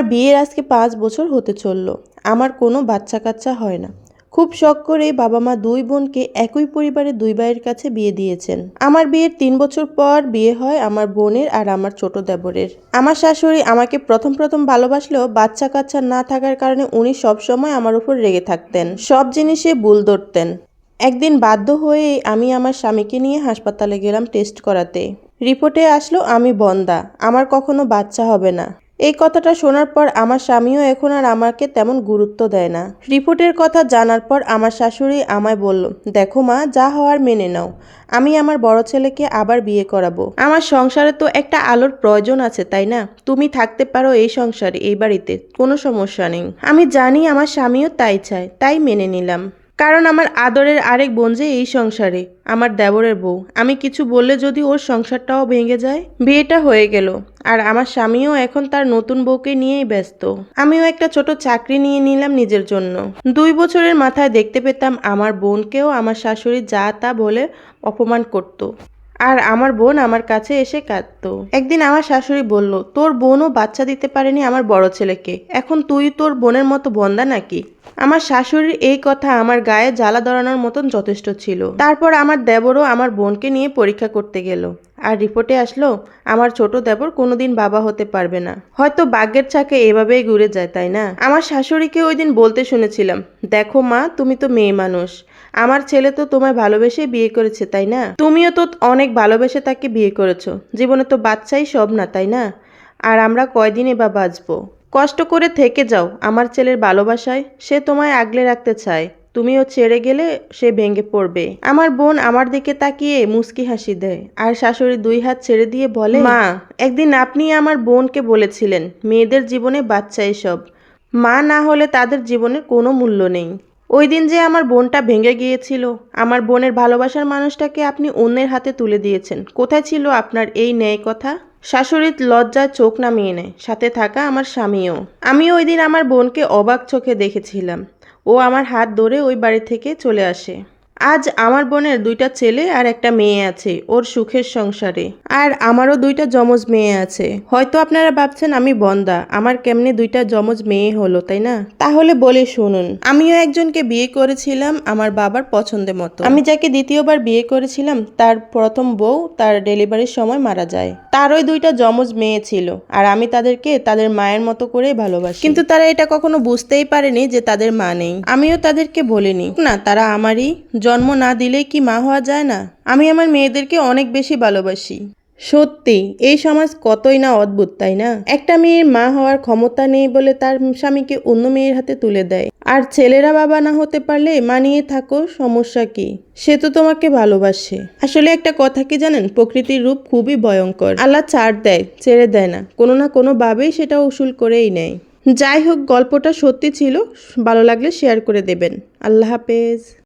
আমার বিয়ের আজকে পাঁচ বছর হতে চলল। আমার কোনো বাচ্চা কাচ্চা হয় না। খুব শখ করে বাবা মা দুই বোনকে একই পরিবারে দুই ভাইয়ের কাছে বিয়ে দিয়েছেন। আমার বিয়ের তিন বছর পর বিয়ে হয় আমার বোনের আর আমার ছোট দেবরের। আমার শাশুড়ি আমাকে প্রথম প্রথম ভালোবাসলেও বাচ্চা কাচ্চা না থাকার কারণে উনি সবসময় আমার উপর রেগে থাকতেন। সব জিনিসে ভুল ধরতেন। একদিন বাধ্য হয়ে আমি আমার স্বামীকে নিয়ে হাসপাতালে গেলাম টেস্ট করাতে। রিপোর্টে আসলো আমি বন্দা। আমার কখনো বাচ্চা হবে না। এই কথাটা শোনার পর আমার স্বামীও এখন আর আমাকে তেমন গুরুত্ব দেয় না। রিপোর্টের কথা জানার পর আমার শাশুড়ি আমায় বলল, দেখো মা, যা হওয়ার মেনে নাও। আমি আমার বড় ছেলেকে আবার বিয়ে করাবো। আমার সংসারে তো একটা আলোর প্রয়োজন আছে, তাই না? তুমি থাকতে পারো এই সংসারে, এই বাড়িতে। কোনো সমস্যা নেই। আমি জানি আমার স্বামীও তাই চায়, তাই মেনে নিলাম। কারণ আমার আদরের আরেক বোন যে এই সংসারে, আমার দেবরের বউ। আমি কিছু বললে যদি ওর সংসারটাও ভেঙে যায়, বিয়েটা হয়ে গেল। আর আমার স্বামীও এখন তার নতুন বউকে নিয়েই ব্যস্ত। আমিও একটা ছোট চাকরি নিয়ে নিলাম নিজের জন্য। দুই বছরের মাথায় দেখতে পেতাম আমার বোনকেও আমার শাশুড়ি যা তা বলে অপমান করতো। আর আমার বোন আমার কাছে এসে কাঁদত। একদিন আমার শাশুড়ি বলল, তোর বোনও বাচ্চা দিতে পারেনি আমার বড় ছেলেকে। এখন তুই তোর বোনের মতো বন্দা নাকি? আমার শাশুড়ির এই কথা আমার গায়ে জ্বালা ধরানোর মতন যথেষ্ট ছিল। তারপর আমার দেবরও আমার বোনকে নিয়ে পরীক্ষা করতে গেল। আর রিপোর্টে আসলো, আমার ছোট দেবর কোনোদিন বাবা হতে পারবে না। হয়তো ভাগ্যের চাকে এভাবেই ঘুরে যায়, তাই না? আমার শাশুড়িকে ওই দিন বলতে শুনেছিলাম, দেখো মা, তুমি তো মেয়ে মানুষ। আমার ছেলে তো তোমায় ভালোবেসে বিয়ে করেছে, তাই না? তুমিও তো অনেক ভালোবেসে তাকে বিয়ে করেছ। জীবনে তো বাচ্চাই সব না, তাই না? আর আমরা কয়দিনে বা বাঁচবো? কষ্ট করে থেকে যাও, আমার ছেলের ভালোবাসায় সে তোমায় আগলে রাখতে চায়। তুমিও ছেড়ে গেলে সে ভেঙে পড়বে। আমার বোন আমার দিকে তাকিয়ে মুস্কি হাসি দেয়, আর শাশুড়ি দুই হাত ছেড়ে দিয়ে বলে, মা, একদিন আপনি আমার বোনকে বলেছিলেন, মেয়েদের জীবনে বাচ্চা এসব। মা না হলে তাদের জীবনের কোনো মূল্য নেই। ওই দিন যে আমার বোনটা ভেঙে গিয়েছিল, আমার বোনের ভালোবাসার মানুষটাকে আপনি অন্যের হাতে তুলে দিয়েছেন। কোথায় ছিল আপনার এই ন্যায় কথা? শাশুড়ির লজ্জায় চোখ নামিয়ে নেয়, সাথে থাকা আমার স্বামীও। আমি ওই দিন আমার বোনকে অবাক চোখে দেখেছিলাম। ও আমার হাত ধরে ওই বাড়ি থেকে চলে আসে। আজ আমার বোনের দুইটা ছেলে আর একটা মেয়ে আছে, ওর সুখের সংসারে। আর আমারও দুইটা যমজ মেয়ে আছে। হয়তো আপনারা ভাবছেন আমি বন্দা, আমার কেমনে দুইটা যমজ মেয়ে হলো, তাই না? তাহলে বলে শুনুন, আমিও একজনকে বিয়ে করেছিলাম আমার বাবার পছন্দের মতো। আমি যাকে দ্বিতীয়বার বিয়ে করেছিলাম, তার প্রথম বউ তার ডেলিভারির সময় মারা যায়। তারই দুইটা যমজ মেয়ে ছিল, আর আমি তাদেরকে তাদের মায়ের মতো করেই ভালোবাসি। কিন্তু তারা এটা কখনো বুঝতেই পারেনি যে তাদের মা নেই। আমিও তাদেরকে বলিনি, না, তারা আমারই জন্ম না দিলেই কি মা হওয়া যায় না? আমি আমার মেয়েদেরকে অনেক বেশি ভালোবাসি। সত্যি, এই সমাজ কতই না অদ্ভুত, তাই না? একটা মেয়ের মা হওয়ার ক্ষমতা নেই বলে তার স্বামীকে অন্য মেয়ের হাতে তুলে দেয়। আর ছেলেরা বাবা না হতে পারলে মানিয়ে থাকো, সমস্যা কি? সে তো তোমাকে ভালোবাসে। আসলে একটা কথা কি জানেন? প্রকৃতির রূপ খুবই ভয়ঙ্কর। আল্লাহ ছাড় দেয়, ছেড়ে দেয় না। কোনো না কোনো ভাবেই সেটা উসুল করেই নেয়। যাই হোক, গল্পটা সত্যি ছিল। ভালো লাগলে শেয়ার করে দেবেন। আল্লাহ হাফেজ।